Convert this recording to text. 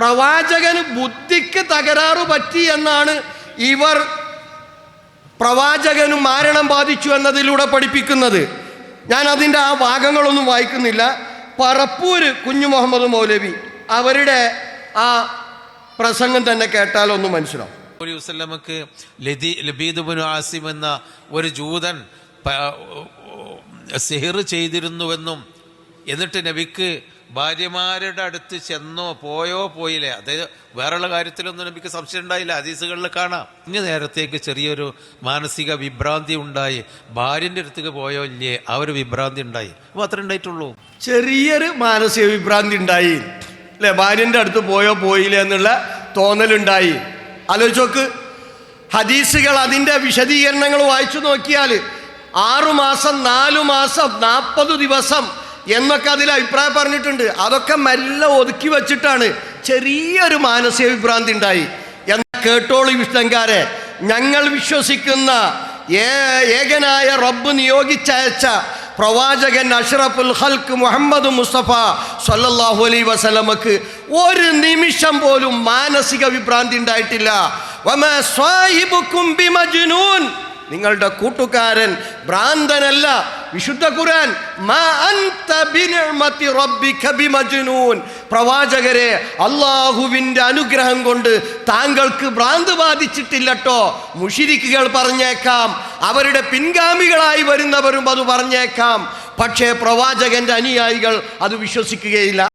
പ്രവാചകന് ബുദ്ധിക്ക് തകരാറ് പറ്റി എന്നാണ് ഇവർ പ്രവാചകന് മാരണം ബാധിച്ചു എന്നതിലൂടെ പഠിപ്പിക്കുന്നത്. ഞാൻ അതിന്റെ ആ ഭാഗങ്ങളൊന്നും വായിക്കുന്നില്ല. പറപ്പൂര് കുഞ്ഞു മുഹമ്മദ് മൗലവി അവരുടെ ആ പ്രസംഗം തന്നെ കേട്ടാലൊന്ന് മനസ്സിലാവും. ലതി ലബീദുബിനു ആസിം എന്ന ഒരു ജൂതൻ സിഹിർ ചെയ്തിരുന്നുവെന്നും എന്നിട്ട് നബിക്ക് ഭാര്യമാരുടെ അടുത്ത് ചെന്നോ പോയോ പോയില്ലേ? അതായത് വേറെയുള്ള കാര്യത്തിലൊന്നും നബിക്ക് സംശയം ഉണ്ടായില്ല. അതീസുകളിൽ കാണാം. ഇനി നേരത്തേക്ക് ചെറിയൊരു മാനസിക വിഭ്രാന്തി ഉണ്ടായി. ഭാര്യന്റെ അടുത്തേക്ക് പോയോ ഇല്ലേ? ആ ഒരു വിഭ്രാന്തി ഉണ്ടായി. അത്ര ഉണ്ടായിട്ടുള്ളൂ. ചെറിയൊരു മാനസിക വിഭ്രാന്തി ഉണ്ടായി. അല്ലേ? ഭാര്യന്റെ അടുത്ത് പോയോ പോയില്ല എന്നുള്ള തോന്നലുണ്ടായി. ആലോചിച്ച് നോക്ക്. ഹദീസുകൾ അതിന്റെ വിശദീകരണങ്ങൾ വായിച്ചു നോക്കിയാൽ ആറു മാസം നാലു മാസം നാൽപ്പത് ദിവസം എന്നൊക്കെ അതിൽ അഭിപ്രായം പറഞ്ഞിട്ടുണ്ട്. അതൊക്കെ മെല്ലെ ഒതുക്കി വെച്ചിട്ടാണ് ചെറിയൊരു മാനസിക വിഭ്രാന്തി ഉണ്ടായി. എന്ന് കേട്ടോളി വിഷ്ണങ്കാരെ. ഞങ്ങൾ വിശ്വസിക്കുന്ന ഏകനായ റബ്ബ് നിയോഗിച്ചയച്ച പ്രവാചകൻ അഷ്റഫുൽ ഹൽക്ക് മുഹമ്മദ് മുസ്തഫ സല്ലല്ലാഹു അലൈ വസലമക്ക് ഒരു നിമിഷം പോലും മാനസിക വിഭ്രാന്തി ഉണ്ടായിട്ടില്ല. നിങ്ങളുടെ കൂട്ടുകാരൻ ഭ്രാന്തനല്ല. വിശുദ്ധ ഖുരാൻ പ്രവാചകരെ അള്ളാഹുവിന്റെ അനുഗ്രഹം കൊണ്ട് താങ്കൾക്ക് ഭ്രാന്ത് ബാധിച്ചിട്ടില്ലട്ടോ. മുഷിരിക്കുകൾ പറഞ്ഞേക്കാം. അവരുടെ പിൻഗാമികളായി വരുന്നവരും അത് പറഞ്ഞേക്കാം. പക്ഷേ പ്രവാചകന്റെ അനുയായികൾ അത് വിശ്വസിക്കുകയില്ല.